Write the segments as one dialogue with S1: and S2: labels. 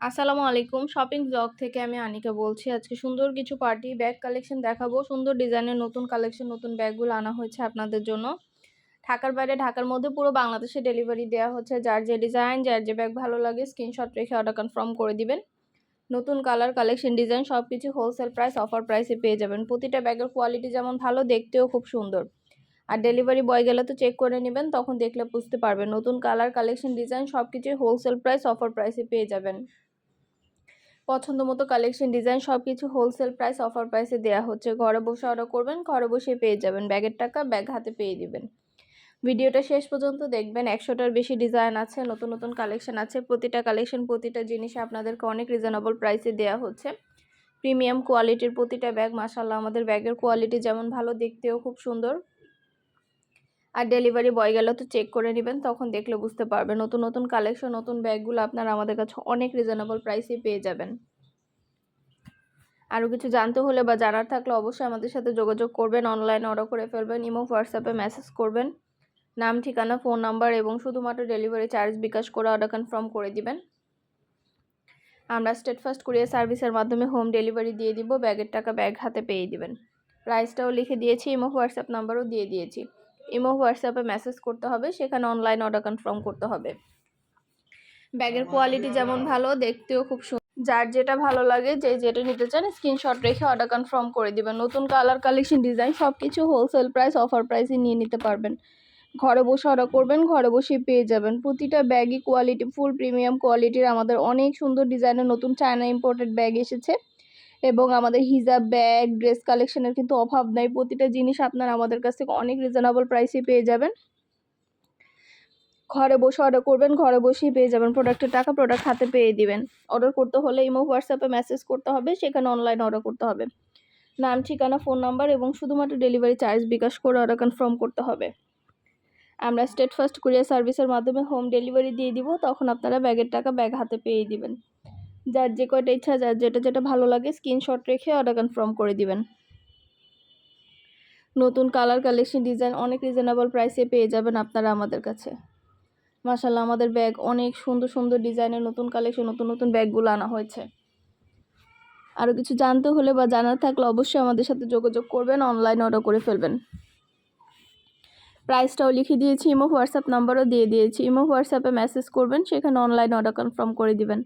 S1: আসসালামু আলাইকুম। Shopping blog থেকে আমি আনিকা বলছি। আজকে সুন্দর কিছু পার্টি ব্যাগ কালেকশন দেখাবো। সুন্দর ডিজাইনের নতুন কালেকশন নতুন ব্যাগগুলো আনা হয়েছে আপনাদের জন্য। ঢাকার বাইরে, ঢাকার মধ্যে পুরো বাংলাদেশে ডেলিভারি দেওয়া হচ্ছে। যার যে ডিজাইন যার যে ব্যাগ ভালো লাগে স্ক্রিনশট রেখে অর্ডার কনফার্ম করে দিবেন। নতুন কালার কালেকশন ডিজাইন সব কিছু হোলসেল প্রাইস অফার প্রাইসে পেয়ে যাবেন। প্রতিটা ব্যাগের কোয়ালিটি যেমন ভালো, দেখতেও খুব সুন্দর। আর ডেলিভারি বয় গেলে তো চেক করে নেবেন, তখন দেখলে বুঝতে পারবেন। নতুন কালার কালেকশন ডিজাইন সব কিছুই হোলসেল প্রাইস অফার প্রাইসে পেয়ে যাবেন। পছন্দ মতো কালেকশন ডিজাইন সব কিছু হোলসেল প্রাইস অফার প্রাইসে দেওয়া হচ্ছে। ঘরে বসে অর্ডার করবেন, ঘরে বসে পেয়ে যাবেন। ব্যাগের টাকা ব্যাগ হাতে পেয়ে দিবেন। ভিডিওটা শেষ পর্যন্ত দেখবেন। একশোটার বেশি ডিজাইন আছে, নতুন নতুন কালেকশন আছে। প্রতিটা কালেকশন প্রতিটা জিনিসে আপনাদেরকে অনেক রিজনেবল প্রাইসে দেওয়া হচ্ছে। প্রিমিয়াম কোয়ালিটির প্রতিটা ব্যাগ মাসাল্লাহ আমাদের ব্যাগের কোয়ালিটি যেমন ভালো, দেখতেও খুব সুন্দর। আর ডেলিভারি বয় গেলে তো চেক করে নেবেন, তখন দেখলে বুঝতে পারবেন। নতুন নতুন কালেকশন নতুন ব্যাগগুলো আপনারা আমাদের কাছে অনেক রিজনেবল প্রাইসে পেয়ে যাবেন। আরও কিছু জানতে হলে বা জানার থাকলে অবশ্যই আমাদের সাথে যোগাযোগ করবেন অনলাইন অর্ডার করে ফেলবেন, ইমো হোয়াটসঅ্যাপে মেসেজ করবেন। নাম, ঠিকানা ফোন নাম্বার এবং শুধুমাত্র ডেলিভারি চার্জ বিকাশ করে অর্ডার কনফার্ম করে দিবেন। আমরা স্টেট ফার্স্ট কুরিয়ার সার্ভিসের মাধ্যমে হোম ডেলিভারি দিয়ে দিব ব্যাগের টাকা ব্যাগ হাতে পেয়ে দিবেন। প্রাইসটাও লিখে দিয়েছি, ইমো হোয়াটসঅ্যাপ নাম্বারও দিয়ে দিয়েছি। ইমো হোয়াটসঅ্যাপে মেসেজ করতে হবে, সেখানে অনলাইন অর্ডার কনফার্ম করতে হবে। ব্যাগের কোয়ালিটি যেমন ভালো, দেখতেও খুব সুন্দর যার যেটা ভালো লাগে, যে যেটা নিতে চান স্ক্রিনশট রেখে অর্ডার কনফার্ম করে দিবেন। নতুন কালার কালেকশন ডিজাইন সব কিছু হোলসেল প্রাইস অফার প্রাইসে নিয়ে নিতে পারবেন। ঘরে বসে অর্ডার করবেন, ঘরে বসেই পেয়ে যাবেন। প্রতিটা ব্যাগই কোয়ালিটি ফুল প্রিমিয়াম কোয়ালিটির আমাদের অনেক সুন্দর ডিজাইনের নতুন চায়না ইম্পোর্টেড ব্যাগ এসেছে। এবং আমাদের হিজাব ব্যাগ ড্রেস কালেকশনের কিন্তু অভাব নাই। প্রতিটা জিনিস আপনারা আমাদের কাছ থেকে অনেক রিজনেবল প্রাইসে পেয়ে যাবেন। ঘরে বসে অর্ডার করবেন, ঘরে বসেই পেয়ে যাবেন প্রোডাক্টের টাকা প্রোডাক্ট হাতে পেয়ে দিবেন। অর্ডার করতে হলে ইমো হোয়াটসঅ্যাপে মেসেজ করতে হবে, সেখানে অনলাইন অর্ডার করতে হবে। নাম, ঠিকানা ফোন নাম্বার এবং শুধুমাত্র ডেলিভারি চার্জ বিকাশ করে অর্ডার কনফার্ম করতে হবে। আমরা স্টেট ফার্স্ট কুরিয়ার সার্ভিসের মাধ্যমে হোম ডেলিভারি দিয়ে দিব, তখন আপনারা ব্যাগের টাকা ব্যাগ হাতে পেয়ে দিবেন। যার যে কয়টা ইচ্ছা, যার যেটা যেটা ভালো লাগে স্ক্রিনশট রেখে অর্ডার কনফার্ম করে দিবেন। নতুন কালার কালেকশন ডিজাইন অনেক রিজনেবল প্রাইসে পেয়ে যাবেন আপনারা আমাদের কাছে। মাসাল্লাহ আমাদের ব্যাগ অনেক সুন্দর সুন্দর ডিজাইনের নতুন কালেকশন নতুন নতুন ব্যাগগুলো আনা হয়েছে। আরও কিছু জানতে হলে বা জানার থাকলে অবশ্যই আমাদের সাথে যোগাযোগ করবেন অনলাইন অর্ডার করে ফেলবেন। প্রাইসটাও লিখে দিয়েছি, ইমো, হোয়াটসঅ্যাপ নাম্বারও দিয়ে দিয়েছি। ইমো, হোয়াটসঅ্যাপে মেসেজ করবেন, সেখানে অনলাইন অর্ডার কনফার্ম করে দিবেন।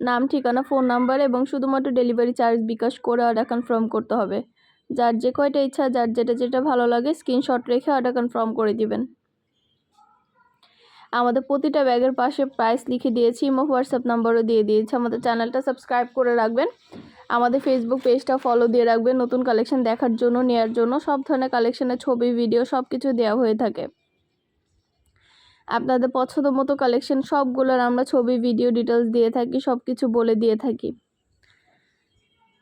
S1: নাম, ঠিকানা ফোন নাম্বার এবং শুধুমাত্র ডেলিভারি চার্জ বিকাশ করে অর্ডার কনফার্ম করতে হবে। যার যে কয়টা ইচ্ছা, যার যেটা যেটা ভালো লাগে স্ক্রিনশট রেখে অর্ডার কনফার্ম করে দিবেন। আমাদের প্রতিটা ব্যাগের পাশে প্রাইস লিখে দিয়েছি ইমো হোয়াটসঅ্যাপ নাম্বারও দিয়ে দিয়েছি। আমাদের চ্যানেলটা সাবস্ক্রাইব করে রাখবেন। আমাদের ফেসবুক পেজটা ফলো দিয়ে রাখবেন। নতুন কালেকশন দেখার জন্য নেওয়ার জন্য সব ধরনের কালেকশনের ছবি ভিডিও সব কিছু দেওয়া হয়ে থাকে। আপনাদের পছন্দ মতো কালেকশন সবগুলোর আমরা ছবি ভিডিও ডিটেলস দিয়ে থাকি সব কিছু বলে দিয়ে থাকি।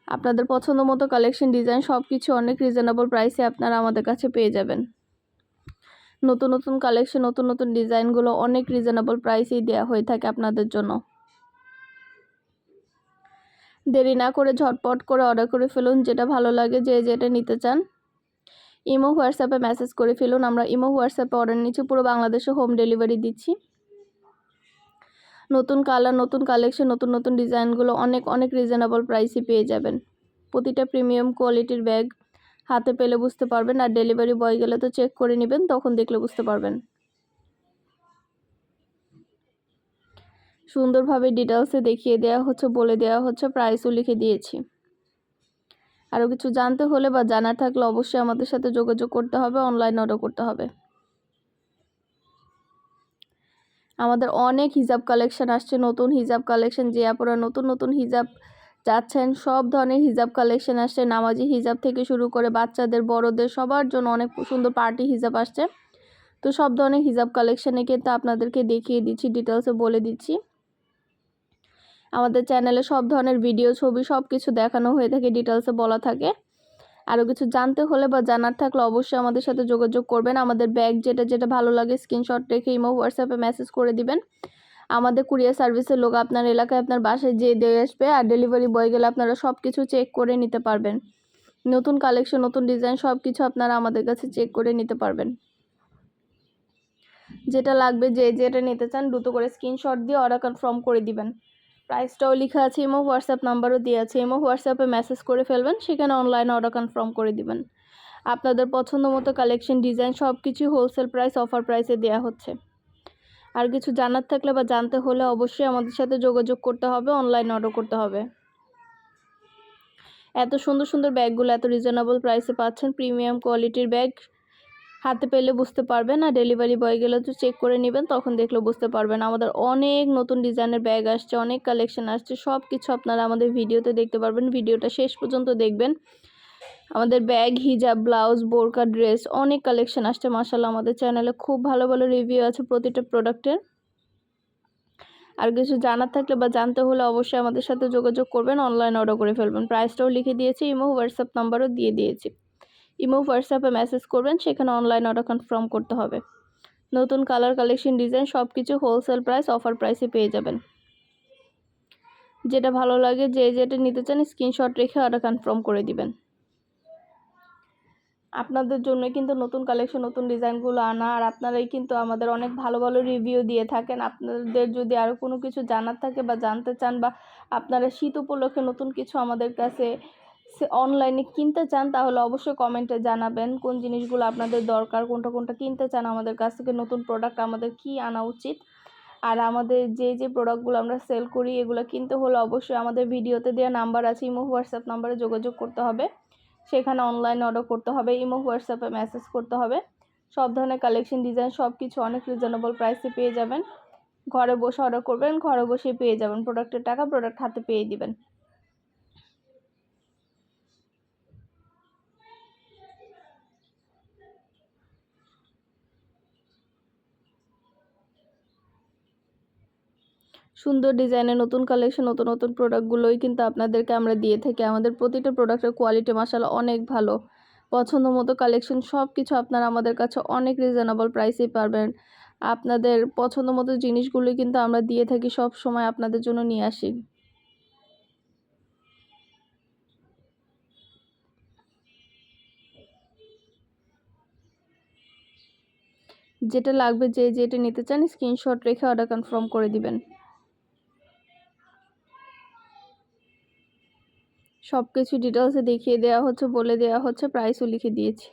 S1: আপনাদের পছন্দ মতো কালেকশন ডিজাইন সব কিছু অনেক রিজনেবল প্রাইসে আপনারা আমাদের কাছে পেয়ে যাবেন। নতুন নতুন কালেকশন নতুন নতুন ডিজাইনগুলো অনেক রিজনেবল প্রাইসেই দেওয়া হয়ে থাকে আপনাদের জন্য। দেরি না করে ঝটপট করে অর্ডার করে ফেলুন, যেটা ভালো লাগে যে, যেটা নিতে চান। ইমো, হোয়াটসঅ্যাপে মেসেজ করে ফেলুন, আমরা ইমো, হোয়াটসঅ্যাপে অর্ডার নিচ্ছি, পুরো বাংলাদেশে হোম ডেলিভারি দিচ্ছি। নতুন কালার নতুন কালেকশন নতুন নতুন ডিজাইনগুলো অনেক অনেক রিজনেবল প্রাইসে পেয়ে যাবেন। প্রতিটা প্রিমিয়াম কোয়ালিটির ব্যাগ হাতে পেলে বুঝতে পারবেন আর ডেলিভারি বয় গেলে তো চেক করে নেবেন, তখন দেখলে বুঝতে পারবেন। সুন্দরভাবে ডিটেলসে দেখিয়ে দেওয়া হচ্ছে, বলে দেওয়া হচ্ছে প্রাইসও লিখে দিয়েছি। আরও কিছু জানতে হলে বা জানার থাকলে অবশ্যই আমাদের সাথে যোগাযোগ করতে হবে অনলাইন অর্ডার করতে হবে। আমাদের অনেক হিজাব কালেকশন আসছে, নতুন হিজাব কালেকশন যে আপনারা নতুন নতুন হিজাব চাচ্ছেন সব ধরনের হিজাব কালেকশন আসছে। নামাজি হিজাব থেকে শুরু করে বাচ্চাদের, বড়দের, সবার জন্য অনেক সুন্দর পার্টি হিজাব আসছে। তো সব ধরনের হিজাব কালেকশানে কিন্তু আপনাদেরকে দেখিয়ে দিচ্ছি ডিটেলসে বলে দিচ্ছি। আমাদের চ্যানেলে সব ধরনের ভিডিও ছবি সব কিছু দেখানো হয়ে থাকে ডিটেলসে বলা থাকে। আরও কিছু জানতে হলে বা জানার থাকলে অবশ্যই আমাদের সাথে যোগাযোগ করবেন। আমাদের ব্যাগ যেটা যেটা ভালো লাগে স্ক্রিনশট রেখে, ইমো হোয়াটসঅ্যাপে মেসেজ করে দিবেন। আমাদের কুরিয়ার সার্ভিসের লোক আপনার এলাকায় আপনার বাসায় যেয়ে দিয়ে আসবে আর ডেলিভারি বয় গেলে আপনারা সব কিছু চেক করে নিতে পারবেন। নতুন কালেকশন নতুন ডিজাইন সব কিছু আপনারা আমাদের কাছে চেক করে নিতে পারবেন। যেটা লাগবে যে যেটা নিতে চান দ্রুত করে স্ক্রিনশট দিয়ে অর্ডার কনফার্ম করে দিবেন। প্রাইসটাও লেখা আছে ইমো হোয়াটসঅ্যাপ নাম্বারও দেওয়া আছে। ইমো হোয়াটসঅ্যাপে মেসেজ করে ফেলবেন, সেখানে অনলাইনে অর্ডার কনফার্ম করে দিবেন। আপনাদের পছন্দ মতো কালেকশন ডিজাইন সব কিছু হোলসেল প্রাইস অফার প্রাইসে দেওয়া হচ্ছে। আর কিছু জানার থাকলে বা জানতে হলে অবশ্যই আমাদের সাথে যোগাযোগ করতে হবে অনলাইন অর্ডার করতে হবে। এত সুন্দর সুন্দর ব্যাগগুলো, এত রিজনেবল প্রাইসে পাচ্ছেন প্রিমিয়াম কোয়ালিটির ব্যাগ। হাতে পেলে বুঝতে পারবেন আর ডেলিভারি বয় গেলে তো চেক করে নেবেন, তখন দেখলে বুঝতে পারবেন। আমাদের অনেক নতুন ডিজাইনের ব্যাগ আসছে, অনেক কালেকশন আসছে সব কিছু আপনারা আমাদের ভিডিওতে দেখতে পারবেন। ভিডিওটা শেষ পর্যন্ত দেখবেন। আমাদের ব্যাগ, হিজাব, ব্লাউজ, বোরকা, ড্রেস, অনেক কালেকশন আসছে মাসাল্লাহ আমাদের চ্যানেলে খুব ভালো ভালো রিভিউ আছে প্রতিটা প্রোডাক্টের আর কিছু জানার থাকলে বা জানতে হলে অবশ্যই আমাদের সাথে যোগাযোগ করবেন অনলাইন অর্ডার করে ফেলবেন। প্রাইসটাও লিখে দিয়েছি, ইমো হোয়াটসঅ্যাপ নাম্বারও দিয়ে দিয়েছি। ইমো হোয়াটসঅ্যাপে মেসেজ করবেন, সেখানে অনলাইন অর্ডার কনফার্ম করতে হবে। নতুন কালার কালেকশন ডিজাইন সব কিছু হোলসেল প্রাইস অফার প্রাইসে পেয়ে যাবেন। যেটা ভালো লাগে, যে যেটা নিতে চান স্ক্রিনশট রেখে অর্ডার কনফার্ম করে দিবেন। আপনাদের জন্য কিন্তু নতুন কালেকশন নতুন ডিজাইনগুলো আনা। আর আপনারাই কিন্তু আমাদের অনেক ভালো ভালো রিভিউ দিয়ে থাকেন। আপনাদের যদি আরও কোনো কিছু জানার থাকে বা জানতে চান বা আপনারা শীত উপলক্ষে নতুন কিছু আমাদের কাছে অনলাইনে কিনতে চান, তাহলে অবশ্যই কমেন্টে জানাবেন কোন জিনিসগুলো আপনাদের দরকার, কোনটা কোনটা কিনতে চান, আমাদের কাছ থেকে নতুন প্রোডাক্ট আমাদের কি আনা উচিত। আর আমাদের যে যে প্রোডাক্টগুলো আমরা সেল করি, এগুলো কিনতে হলে অবশ্যই আমাদের ভিডিওতে দেওয়া নাম্বার আছে, ইমো হোয়াটসঅ্যাপ নাম্বারে যোগাযোগ করতে হবে। সেখানে অনলাইন অর্ডার করতে হবে ইমো হোয়াটসঅ্যাপে মেসেজ করতে হবে। সব ধরনের কালেকশন ডিজাইন সব কিছু অনেক রিজনেবল প্রাইসে পেয়ে যাবেন। ঘরে বসে অর্ডার করবেন, ঘরে বসে পেয়ে যাবেন। প্রোডাক্টের টাকা প্রোডাক্ট হাতে পেয়ে দিবেন। সুন্দর ডিজাইনের নতুন কালেকশন নতুন নতুন প্রোডাক্টগুলোই কিন্তু আপনাদেরকে আমরা দিয়ে থাকি। আমাদের প্রতিটা প্রোডাক্টের কোয়ালিটি মাসালা অনেক ভালো। পছন্দ মতো কালেকশন সব কিছু আপনারা আমাদের কাছে অনেক রিজনেবল প্রাইসেই পারবেন আপনাদের পছন্দ মতো জিনিসগুলোই কিন্তু আমরা দিয়ে থাকি, সব সময় আপনাদের জন্য নিয়ে আসি। যেটা লাগবে যে যেটা নিতে চান স্ক্রিনশট রেখে অর্ডার কনফার্ম করে দিবেন। সব কিছু ডিটেলসে দেখিয়ে দেওয়া হচ্ছে বলে দেওয়া হচ্ছে প্রাইসও লিখে দিয়েছি।